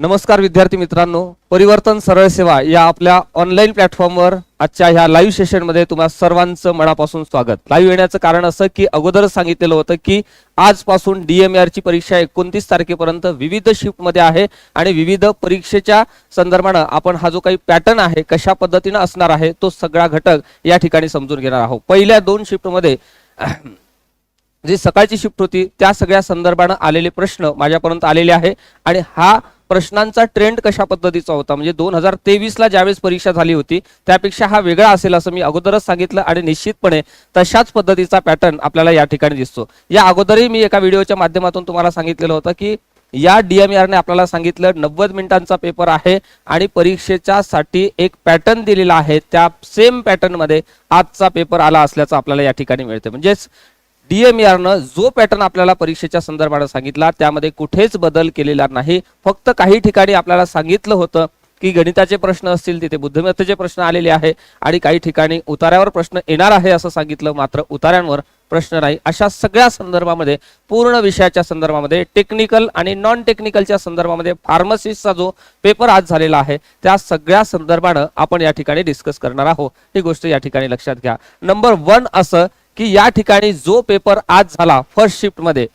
नमस्कार विद्यार्थी मित्रांनो परिवर्तन सरळ सेवा या आपल्या ऑनलाईन प्लॅटफॉर्मवर आजच्या ह्या लाईव्ह सेशनमध्ये तुम्हा सर्वांचं मनापासून स्वागत. लाईव्ह येण्याचं कारण असं की अगोदरच सांगितलेलं होतं की आजपासून डीएमआर ची परीक्षा एकोणतीस तारखेपर्यंत विविध शिफ्टमध्ये आहे आणि विविध परीक्षेच्या संदर्भानं आपण हा जो काही पॅटर्न आहे कशा पद्धतीनं असणार आहे तो सगळा घटक या ठिकाणी समजून घेणार आहोत. पहिल्या दोन शिफ्टमध्ये जी सकाळची शिफ्ट होती त्या सगळ्या संदर्भानं आलेले प्रश्न माझ्यापर्यंत आलेले आहे आणि हा प्रश्नांचा ट्रेंड कशा पद्धतीचा होता? म्हणजे दोन हजार तेवीसला ज्यावेळेस परीक्षा झाली होती त्यापेक्षा हा वेगळा असेल असं मी अगोदरच सांगितलं आणि निश्चितपणे तशाच पद्धतीचा पॅटर्न आपल्याला या ठिकाणी दिसतो. या अगोदरही मी एका व्हिडिओच्या माध्यमातून तुम्हाला सांगितलेलं होतं की या डीएमआरने आपल्याला सांगितलं नव्वद मिनिटांचा पेपर आहे आणि परीक्षेच्या साठी एक पॅटर्न दिलेला आहे. त्या सेम पॅटर्नमध्ये आजचा पेपर आला असल्याचं आपल्याला या ठिकाणी मिळते म्हणजेच डीएमआरनं जो पॅटर्न आपल्याला परीक्षेच्या संदर्भानं सांगितला त्यामध्ये कुठेच बदल केलेला नाही. फक्त काही ठिकाणी आपल्याला सांगितलं होतं की गणिताचे प्रश्न असतील तिथे बुद्धिमत्तेचे प्रश्न आलेले आहे आणि काही ठिकाणी उतार्यावर प्रश्न येणार आहे असं सांगितलं मात्र उतार्यांवर प्रश्न नाही. अशा सगळ्या संदर्भामध्ये पूर्ण विषयाच्या संदर्भामध्ये टेक्निकल आणि नॉन टेक्निकलच्या संदर्भामध्ये फार्मसिस्टचा जो पेपर आज झालेला आहे त्या सगळ्या संदर्भानं आपण या ठिकाणी डिस्कस करणार आहोत. ही गोष्ट या ठिकाणी लक्षात घ्या. नंबर वन असं की या ठिकाणी जो पेपर आज झाला फर्स्ट शिफ्टमध्ये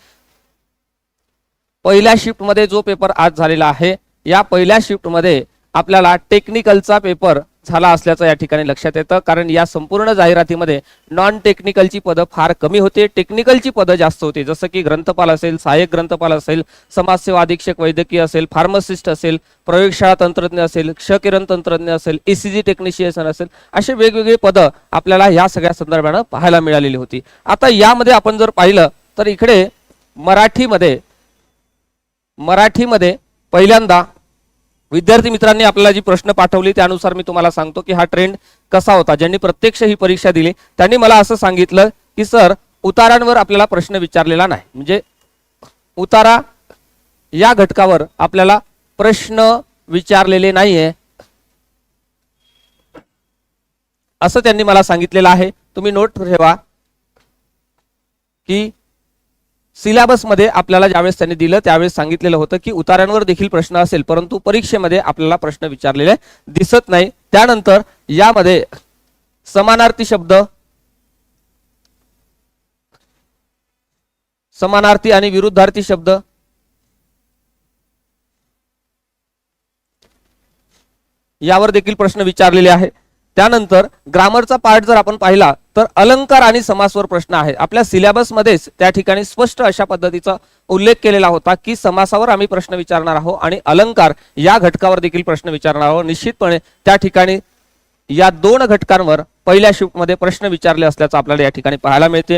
पहिल्या शिफ्टमध्ये जो पेपर आज झालेला आहे या पहिल्या शिफ्टमध्ये आपल्याला टेक्निकलचा पेपर झाला असल्याचं या ठिकाणी लक्षात येतं. कारण या संपूर्ण जाहिरातीमध्ये नॉन टेक्निकलची पदं फार कमी होते. टेक्निकलची पदं जास्त होती. जसं की ग्रंथपाल असेल सहाय्यक ग्रंथपाल असेल समाजसेवा अधीक्षक वैद्यकीय असेल फार्मसिस्ट असेल प्रयोगशाळा तंत्रज्ञ असेल क्षकिरण तंत्रज्ञ असेल ईसीजी टेक्निशियन असेल असे वेगवेगळे पदं आपल्याला या सगळ्या संदर्भानं पाहायला मिळालेली होती. आता यामध्ये आपण जर पाहिलं तर इकडे मराठीमध्ये मराठीमध्ये पहिल्यांदा विद्यार्थी मित्रांनी आपल्याला जी प्रश्न पाठवली त्यानुसार मी तुम्हाला सांगतो की हा ट्रेंड कसा होता. ज्यांनी प्रत्यक्ष ही परीक्षा दिली त्यांनी मला असं सांगितलं की सर उतारांवर आपल्याला प्रश्न विचारलेला नाही. म्हणजे उतारा या घटकावर आपल्याला प्रश्न विचारलेले नाहीये. असं त्यांनी मला सांगितलेलं आहे. तुम्ही नोट ठेवा की सिलेबसमध्ये आपल्याला ज्यावेळेस त्यांनी दिलं त्यावेळेस सांगितलेलं होतं की उतारांवर देखील प्रश्न असेल परंतु परीक्षेमध्ये आपल्याला प्रश्न विचारलेले दिसत नाही. त्यानंतर यामध्ये समानार्थी शब्द समानार्थी आणि विरुद्धार्थी शब्द यावर देखील प्रश्न विचारलेले आहे त्यानंतर ग्रामरचा पार्ट जर आपण पाहिला तर अलंकार आणि समासवर प्रश्न आहे. आपल्या सिलेबसमध्येच त्या ठिकाणी स्पष्ट अशा पद्धतीचा उल्लेख केलेला होता की समासावर आम्ही प्रश्न विचारणार आहोत आणि अलंकार या घटकावर देखील प्रश्न विचारणार आहोत. निश्चितपणे त्या ठिकाणी या दोन घटकांवर पहिल्या शिफ्टमध्ये प्रश्न विचारले असल्याचं आपल्याला या ठिकाणी पाहायला मिळते.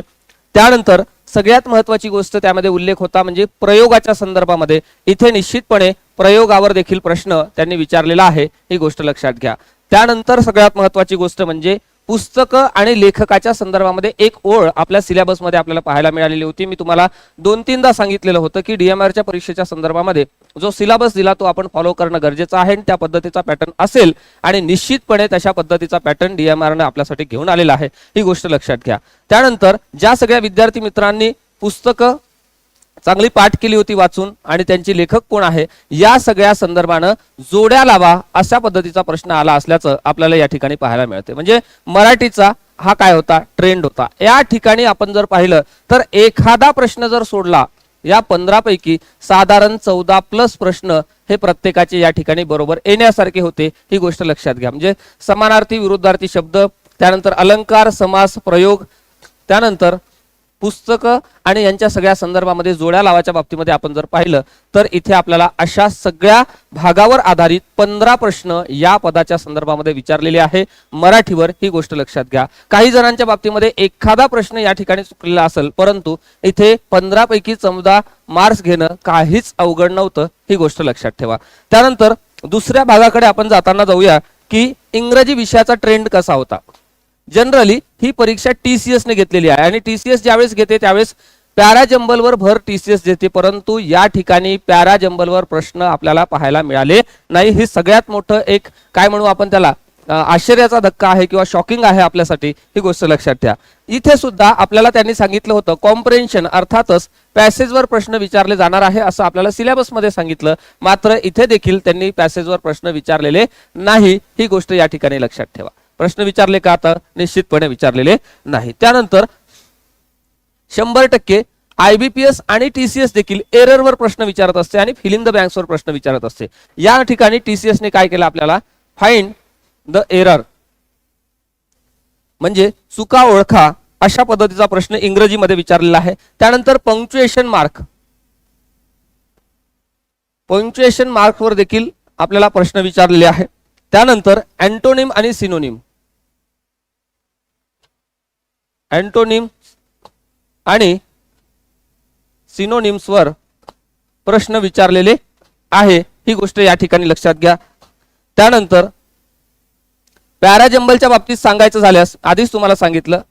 त्यानंतर सगळ्यात महत्वाची गोष्ट त्यामध्ये उल्लेख होता म्हणजे प्रयोगाच्या संदर्भामध्ये. इथे निश्चितपणे प्रयोगावर देखील प्रश्न त्यांनी विचारलेला आहे. ही गोष्ट लक्षात घ्या. त्यानंतर सगळ्यात महत्वाची गोष्ट म्हणजे पुस्तकं आणि लेखकाच्या संदर्भामध्ये एक ओळ आपल्या सिलेबसमध्ये आपल्याला पाहायला मिळालेली होती. मी तुम्हाला दोन तीनदा सांगितलेलं होतं की डीएमआरच्या परीक्षेच्या संदर्भामध्ये जो सिलेबस दिला तो आपण फॉलो करणं गरजेचं आहे आणि त्या पद्धतीचा पॅटर्न असेल आणि निश्चितपणे तशा पद्धतीचा पॅटर्न डीएमआरनं आपल्यासाठी घेऊन आलेला आहे. ही गोष्ट लक्षात घ्या. त्यानंतर ज्या सगळ्या विद्यार्थी मित्रांनी पुस्तकं चांगली पाठ केली होती वाचून. आणि त्यांची लेखक कोण आहे? या सगळ्या संदर्भानं जोड्या लावा अशा पद्धतीचा प्रश्न आला असल्याचं आपल्याला या ठिकाणी पाहायला मिळते. म्हणजे मराठीचा हा काय होता? ट्रेंड होता. या ठिकाणी आपण जर पाहिलं तर एखादा प्रश्न जर सोडला या पंधरापैकी साधारण चौदा प्लस प्रश्न हे प्रत्येकाचे या ठिकाणी बरोबर येण्यासारखे होते ही गोष्ट लक्षात घ्या. म्हणजे समानार्थी विरुद्धार्थी शब्द त्यानंतर अलंकार समास प्रयोग त्यानंतर पुस्तकं आणि यांच्या सगळ्या संदर्भामध्ये जोड्या लावाच्या बाबतीमध्ये आपण जर पाहिलं तर इथे आपल्याला अशा सगळ्या भागावर आधारित पंधरा प्रश्न या पदाच्या संदर्भामध्ये विचारलेले आहे. मराठीवर ही गोष्ट लक्षात घ्या. काही जणांच्या बाबतीमध्ये एखादा प्रश्न या ठिकाणी चुकलेला असेल परंतु इथे पंधरापैकी चौदा मार्क्स घेणं काहीच अवघड नव्हतं ही गोष्ट लक्षात ठेवा. त्यानंतर दुसऱ्या भागाकडे आपण जाताना जाऊया की इंग्रजी विषयाचा ट्रेंड कसा होता. जनरली ही परीक्षा टीसीएस ने घेतलेली आहे. आणि टीसीएस ज्यावेळेस घेते त्यावेळेस पॅरा जंबलवर भर टीसीएस देते. परंतु या ठिकाणी पॅरा जंबलवर प्रश्न आपल्याला पाहायला मिळाले नाही. हे सगळ्यात मोठं एक काय म्हणू आपण त्याला आश्चर्याचा धक्का आहे किंवा शॉकिंग आहे आपल्यासाठी ही गोष्ट लक्षात ठेवा. इथे सुद्धा आपल्याला त्यांनी सांगितलं होतं कॉम्प्रेन्शन अर्थातच पॅसेजवर प्रश्न विचारले जाणार आहे असं आपल्याला सिलेबसमध्ये सांगितलं. मात्र इथे देखील त्यांनी पॅसेजवर प्रश्न विचारलेले नाही. ही गोष्ट या ठिकाणी लक्षात ठेवा. प्रश्न विचारले का आता? निश्चितपणे विचारलेले नाही. त्यानंतर शंभर टक्के आयबीपीएस आणि टीसीएस देखील एररवर प्रश्न विचारत असते आणि फिलिंग द बँक्सवर प्रश्न विचारत असते. या ठिकाणी टीसीएसने ने काय केलं आपल्याला? फाइंड द एरर म्हणजे चुका ओळखा अशा पद्धतीचा प्रश्न इंग्रजीमध्ये विचारलेला आहे. त्यानंतर पंक्च्युएशन मार्क पंक्च्युएशन मार्कवर देखील आपल्याला प्रश्न विचारलेले आहे. त्यानंतर अँटोनिम आणि सिनोनिम. अँटोनिम आणि सिनोनिम्सवर प्रश्न विचारलेले आहे. ही गोष्ट या ठिकाणी लक्षात घ्या. त्यानंतर पॅराजंबलच्या बाबतीत सांगायचं झाल्यास आधीच तुम्हाला सांगितलं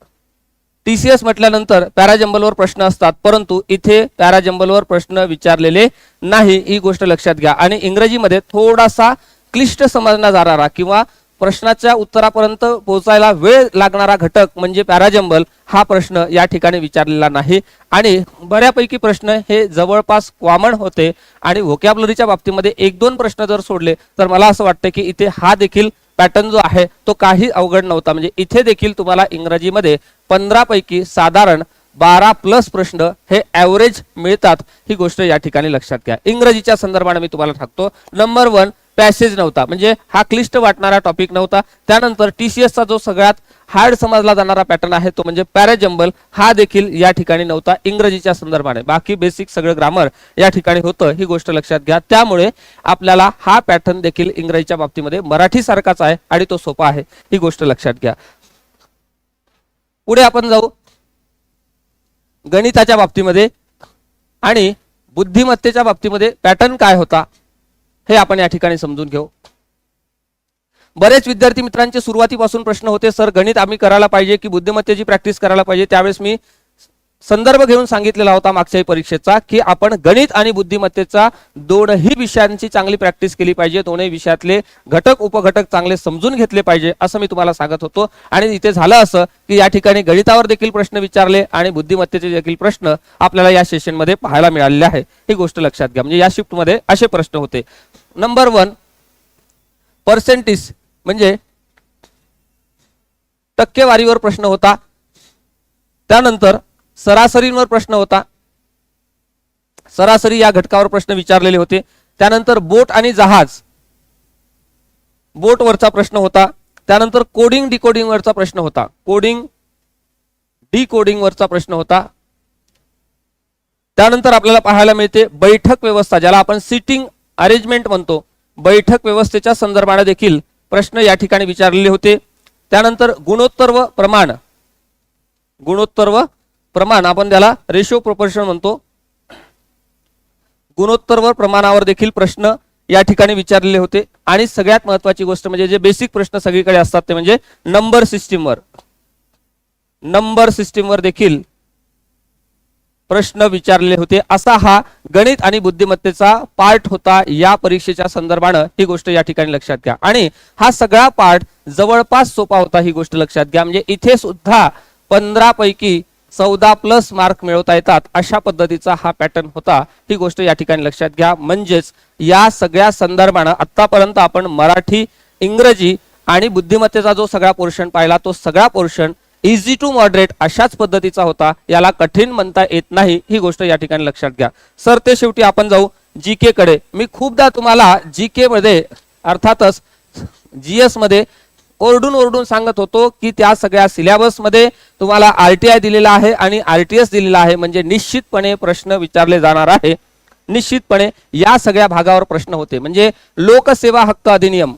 टीसीएस म्हटल्यानंतर पॅराजंबलवर प्रश्न असतात परंतु इथे पॅराजंबलवर प्रश्न विचारलेले नाही. ही गोष्ट लक्षात घ्या. आणि इंग्रजीमध्ये थोडासा क्लिष्ट समजला जाणारा किंवा प्रश्नाच्या उत्तरापर्यंत पोहोचायला वेळ लागणारा घटक म्हणजे पॅराजंबल हा प्रश्न या ठिकाणी विचारलेला नाही. आणि बऱ्यापैकी प्रश्न हे जवळपास कॉमन होते आणि व्होकॅबलरीच्या बाबतीमध्ये एक दोन प्रश्न जर सोडले तर मला असं वाटतं की इथे हा देखील पॅटर्न जो आहे तो काही अवघड नव्हता. म्हणजे इथे देखील तुम्हाला इंग्रजीमध्ये पंधरापैकी साधारण बारा प्लस प्रश्न हे ॲव्हरेज मिळतात. ही गोष्ट या ठिकाणी लक्षात घ्या. इंग्रजीच्या संदर्भाने मी तुम्हाला टाकतो नंबर वन पॅसेज नव्हता. म्हणजे हा क्लिष्ट वाटणारा टॉपिक नव्हता. त्यानंतर TCS चा जो सगळ्यात हार्ड समजला जाणारा पॅटर्न आहे तो म्हणजे पॅराजंबल हा देखील या ठिकाणी नव्हता. इंग्रजीच्या संदर्भाने. बाकी बेसिक सगळं ग्रामर या ठिकाणी होतं ही गोष्ट लक्षात घ्या. त्यामुळे आपल्याला हा पॅटर्न देखील इंग्रजीच्या बाबतीमध्ये मराठी सारखाच आहे आणि तो सोपा आहे. ही गोष्ट लक्षात घ्या. पुढे आपण जाऊ. गणिताच्या बाबतीमध्ये आणि बुद्धिमत्तेच्या बाबतीमध्ये पॅटर्न काय होता हे आपण या ठिकाणी समजून घेऊ. बरेच विद्यार्थी मित्रांचे सुरुवातीपासून प्रश्न होते सर गणित आम्ही करायला पाहिजे की बुद्धिमत्तेची प्रॅक्टिस करायला पाहिजे? त्यावेळेस मी संदर्भ घेऊन सांगितलेला होता मागच्याही परीक्षेचा की आपण गणित आणि बुद्धिमत्तेचा दोनही विषयांची चांगली प्रॅक्टिस केली पाहिजे दोनही विषयातले घटक उपघटक चांगले समजून घेतले पाहिजे असं मी तुम्हाला सांगत होतो. आणि इथे झालं असं की या ठिकाणी गणितावर देखील प्रश्न विचारले आणि बुद्धिमत्तेचे देखील प्रश्न आपल्याला या सेशनमध्ये पाहायला मिळालेले आहे. ही गोष्ट लक्षात घ्या. म्हणजे या शिफ्टमध्ये असे प्रश्न होते. नंबर वन पर्सेंटेज म्हणजे टक्केवारीवर प्रश्न होता. त्यानंतर सरासरींवर प्रश्न होता. सरासरी या घटकावर प्रश्न विचारलेले होते. त्यानंतर बोट आणि जहाज. बोट वरचा प्रश्न होता. त्यानंतर कोडिंग डिकोडिंगवरचा प्रश्न होता. कोडिंग डिकोडिंगवरचा प्रश्न होता. त्यानंतर आपल्याला पाहायला मिळते बैठक व्यवस्था ज्याला आपण सिटिंग अरेंजमेंट म्हणतो. बैठक व्यवस्थेच्या संदर्भाने देखील प्रश्न या ठिकाणी विचारलेले होते. त्यानंतर गुणोत्तर व प्रमाण. गुणोत्तर व प्रमाण आपण त्याला रेशो प्रोपोर्शन म्हणतो. गुणोत्तर व प्रमाणावर देखील प्रश्न या ठिकाणी विचारलेले होते. आणि सगळ्यात महत्वाची गोष्ट म्हणजे जे बेसिक प्रश्न सगळीकडे असतात ते म्हणजे नंबर सिस्टीमवर नंबर सिस्टीमवर देखील प्रश्न विचारले होते. असा हा गणित आणि बुद्धिमत्तेचा पार्ट होता या परीक्षेच्या संदर्भानं. ही गोष्ट या ठिकाणी लक्षात घ्या. आणि हा सगळा पार्ट जवळपास सोपा होता ही गोष्ट लक्षात घ्या. म्हणजे इथे सुद्धा पंधरा पैकी चौदा प्लस मार्क मिळवता येतात. अशा पद्धतीचा हा पॅटर्न होता. ही गोष्ट या ठिकाणी लक्षात घ्या. म्हणजेच या सगळ्या संदर्भानं आतापर्यंत आपण मराठी इंग्रजी आणि बुद्धिमत्तेचा जो सगळा पोर्शन पाहिला तो सगळा पोर्शन इझी टू मॉडरेट अशाच पद्धतीचा होता. याला कठीण म्हणता येत नाही. ही गोष्ट या ठिकाणी लक्षात घ्या. सर ते शेवटी आपण जाऊ जी के कडे. मी खूपदा तुम्हाला जी के मध्ये अर्थातच जीएसमध्ये ओरडून ओरडून सांगत होतो की त्या सगळ्या सिलेबसमध्ये तुम्हाला आरटीआय दिलेला आहे आणि आरटीएस दिलेला आहे. म्हणजे निश्चितपणे प्रश्न विचारले जाणार आहे. निश्चितपणे या सगळ्या भागावर प्रश्न होते. म्हणजे लोकसेवा हक्क अधिनियम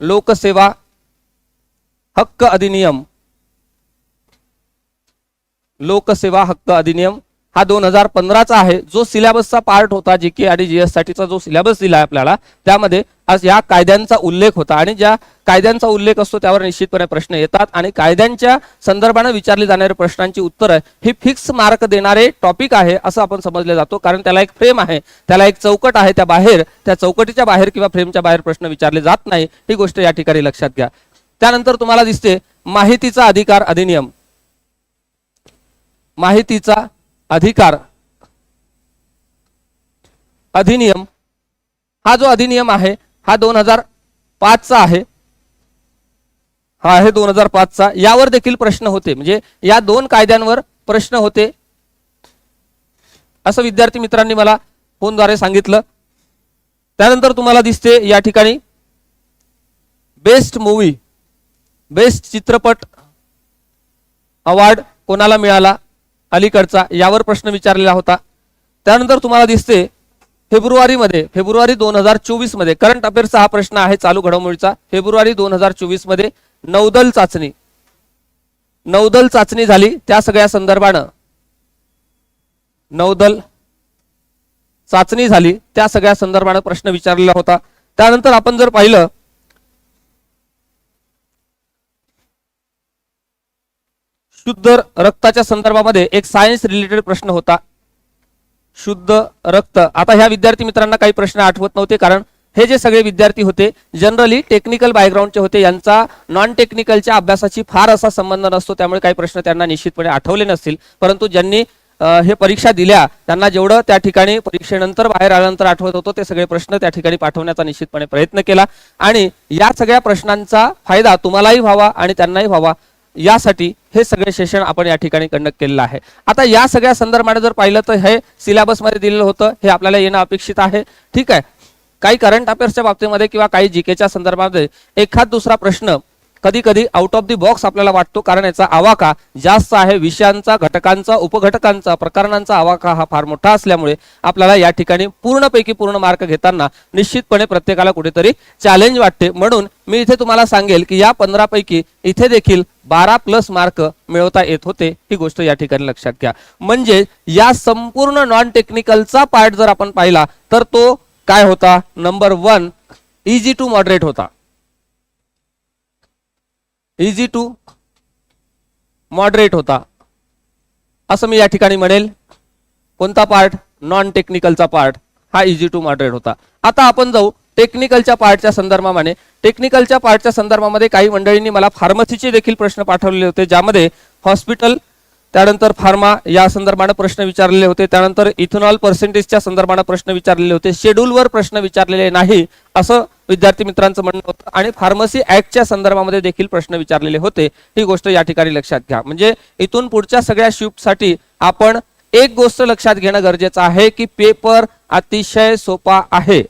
लोकसेवा हक्क अधिनियम लोकसेवा हक्क अधिनियम हा दोन हजार पंधराचा आहे. जो सिलेबसचा पार्ट होता जी के आणि जीएस साठीचा जो सिलेबस दिला आहे आपल्याला त्यामध्ये आज या कायद्यांचा उल्लेख होता आणि ज्या कायद्यांचा उल्लेख असतो त्यावर निश्चितपणे प्रश्न येतात आणि कायद्यांच्या संदर्भाने विचारली जाणाऱ्या प्रश्नांची उत्तरं ही फिक्स मार्क देणारे टॉपिक आहे असं आपण समजले जातो. कारण त्याला एक फ्रेम आहे त्याला एक चौकट आहे त्या बाहेर त्या चौकटीच्या बाहेर किंवा फ्रेमच्या बाहेर प्रश्न विचारले जात नाही. ही गोष्ट या ठिकाणी लक्षात घ्या. त्यानंतर तुम्हाला दिसते माहितीचा अधिकार अधिनियम. माहितीचा अधिकार. अधिनियम हा जो अधिनियम आहे हा दोन हजार पाचचा आहे. हा आहे दोन हजार पाचचा. यावर देखील प्रश्न होते. म्हणजे या दोन कायद्यांवर प्रश्न होते. असं विद्यार्थी मित्रांनी मला फोनद्वारे सांगितलं. त्यानंतर तुम्हाला दिसते या ठिकाणी बेस्ट मूवी बेस्ट चित्रपट अवॉर्ड कोणाला मिळाला? अलीकडचा यावर प्रश्न विचारलेला होता. त्यानंतर तुम्हाला दिसते फेब्रुवारीमध्ये फेब्रुवारी दोन हजार चोवीसमध्ये करंट अफेअर्सचा हा प्रश्न आहे चालू घडामोडीचा. फेब्रुवारी दोन हजार चोवीसमध्ये नौदल चाचणी. नौदल चाचणी झाली. त्या सगळ्या संदर्भानं नौदल चाचणी झाली. त्या सगळ्या संदर्भानं प्रश्न विचारलेला होता. त्यानंतर आपण जर पाहिलं शुद्ध रक्ताच्या संदर्भामध्ये एक सायन्स रिलेटेड प्रश्न होता. शुद्ध रक्त. आता ह्या विद्यार्थी मित्रांना काही प्रश्न आठवत नव्हते कारण हे जे सगळे विद्यार्थी होते जनरली टेक्निकल बॅकग्राऊंडचे होते. यांचा नॉन टेक्निकलच्या अभ्यासाची फार असा संबंध नसतो त्यामुळे काही प्रश्न त्यांना निश्चितपणे आठवले नसतील. परंतु ज्यांनी हे परीक्षा दिल्या त्यांना जेवढं त्या ठिकाणी परीक्षेनंतर बाहेर आल्यानंतर आठवत होतो ते सगळे प्रश्न त्या ठिकाणी पाठवण्याचा निश्चितपणे प्रयत्न केला. आणि या सगळ्या प्रश्नांचा फायदा तुम्हालाही व्हावा आणि त्यांनाही व्हावा. यासाठी हे सगळे सेशन आपण या ठिकाणी कंडक्ट केलेलं आहे. आता या सगळ्या संदर्भाने जर पाहिलं तर हे सिलेबसमध्ये दिलेलं होतं हे आपल्याला येणं अपेक्षित आहे. ठीक आहे. काही करंट अफेअर्सच्या बाबतीमध्ये किंवा काही जीकेच्या संदर्भामध्ये एखाद दुसरा प्रश्न कधी कधी आउट ऑफ दी बॉक्स आपल्याला वाटतो कारण याचा आवाका जास्त आहे. विषयांचा घटकांचा उपघटकांचा प्रकरणांचा आवाका हा फार मोठा असल्यामुळे आपल्याला या ठिकाणी पूर्णपैकी पूर्ण मार्क घेताना निश्चितपणे प्रत्येकाला कुठेतरी चॅलेंज वाटते. म्हणून मी इथे तुम्हाला सांगेल की या पंधरापैकी इथे देखील बारा प्लस मार्क मिळवता येत होते ही गोष्ट या ठिकाणी लक्षात घ्या. म्हणजे या संपूर्ण नॉन टेक्निकलचा पार्ट जर आपण पाहिला तर तो काय होता? Number one easy to moderate होता. इजी टू मॉडरेट होता. असं मी या ठिकाणी म्हणेल. कोणता पार्ट नॉन टेक्निकलचा पार्ट हा इजी टू मॉडरेट होता. आता आपण जाऊ टेक्निकलच्या पार्टच्या संदर्भामध्ये टेक्निकलच्या पार्टच्या संदर्भामध्ये काही मंडळींनी मला फार्मसीचे देखील प्रश्न पाठवलेले होते ज्यामध्ये हॉस्पिटल त्यानंतर फार्मा या संदर्भानं प्रश्न विचारलेले होते त्यानंतर इथेनॉल पर्सेंटेजच्या संदर्भानं प्रश्न विचारलेले होते शेड्यूलवर प्रश्न विचारलेले नाही असं विद्यार्थी मित्रांचं म्हणणं होतं. आणि फार्मसी ऍक्टच्या संदर्भामध्ये देखील प्रश्न विचारलेले होते. ही गोष्ट या ठिकाणी लक्षात घ्या. म्हणजे इथून पुढच्या सगळ्या शिफ्टसाठी आपण एक गोष्ट लक्षात घेणं गरजेचं आहे की पेपर अतिशय सोपा आहे.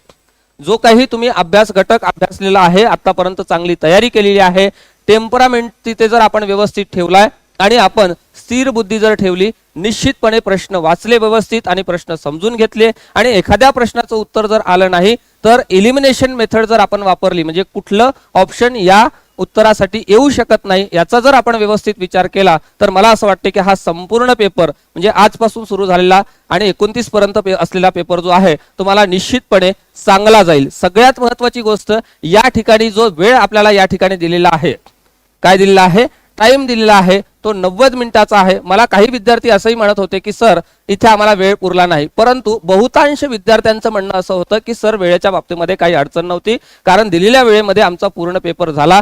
जो काही तुम्ही अभ्यास घटक अभ्यासलेला आहे आतापर्यंत चांगली तयारी केलेली आहे टेम्परामेंट तिथे जर आपण व्यवस्थित ठेवलाय आणि आपण स्थिर बुद्धी जर ठेवली निश्चितपणे प्रश्न वाचले व्यवस्थित आणि प्रश्न समजून घेतले आणि एखाद्या प्रश्नाचं उत्तर जर आलं नाही तर एलिमिनेशन मेथड जर आपण वापरली म्हणजे कुठलं ऑप्शन या उत्तरासाठी येऊ शकत नाही याचा जर आपण व्यवस्थित विचार केला तर मला असं वाटतं की हा संपूर्ण पेपर म्हणजे आजपासून सुरू झालेला आणि एकोणतीस पर्यंत पे- असलेला पेपर जो आहे तुम्हाला निश्चितपणे चांगला जाईल. सगळ्यात महत्वाची गोष्ट या ठिकाणी जो वेळ आपल्याला या ठिकाणी दिलेला आहे काय दिलेला आहे? टाइम दिलेला आहे तो नव्वद मिनिटाचा आहे. मला काही विद्यार्थी असंही म्हणत होते की सर इथे आम्हाला वेळ पुरला नाही. परंतु बहुतांश विद्यार्थ्यांचं म्हणणं असं होतं की सर वेळेच्या बाबतीमध्ये काही अडचण नव्हती कारण दिलेल्या वेळेमध्ये आमचा पूर्ण पेपर झाला.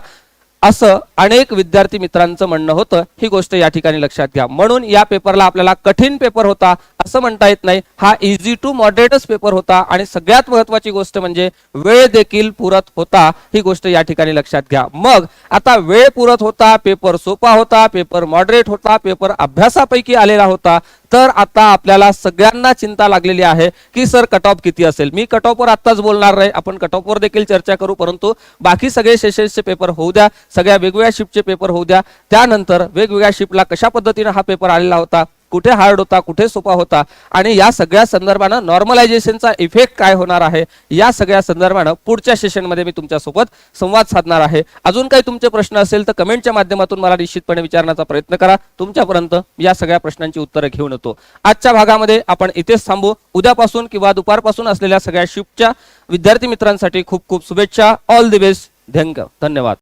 असं अनेक विद्यार्थी मित्रांचं म्हणणं होतं. ही गोष्ट या ठिकाणी लक्षात घ्या. म्हणून या पेपरला आपल्याला कठीण पेपर होता असं म्हणता येत नाही. हा इझी टू मॉडरेटच पेपर होता आणि सगळ्यात महत्वाची गोष्ट म्हणजे वेळ देखील पुरत होता. ही गोष्ट या ठिकाणी लक्षात घ्या. मग आता वेळ पुरत होता पेपर सोपा होता पेपर मॉडरेट होता पेपर अभ्यासापैकी आलेला होता. तर आता आपल्याला सगळ्यांना चिंता लागलेली आहे की सर कट ऑफ किती असेल? मी कट ऑफवर आत्ताच बोलणार नाही आपण कट ऑफवर देखील चर्चा करू परंतु बाकी सगळे सेशन्सचे पेपर होऊ द्या सगळ्या वेगवेगळ्या शिफ्टचे पेपर होऊ द्या. त्यानंतर वेगवेगळ्या शिफ्टला कशा पद्धतीने हा पेपर आलेला होता कुठे हार्ड होता कुठे सोपा होता आणि या सगळ्या संदर्भानं नॉर्मलायझेशनचा इफेक्ट काय होणार आहे या सगळ्या संदर्भानं पुढच्या सेशनमध्ये मी तुमच्यासोबत संवाद साधणार आहे. अजून काही तुमचे प्रश्न असेल तर कमेंटच्या माध्यमातून मला निश्चितपणे विचारण्याचा प्रयत्न करा. तुमच्यापर्यंत या सगळ्या प्रश्नांची उत्तरं घेऊन येतो. आजच्या भागामध्ये आपण इथेच थांबू. उद्यापासून किंवा दुपारपासून असलेल्या सगळ्या शिफ्टच्या विद्यार्थी मित्रांसाठी खूप खूप शुभेच्छा. ऑल द बेस्ट धन्यवाद.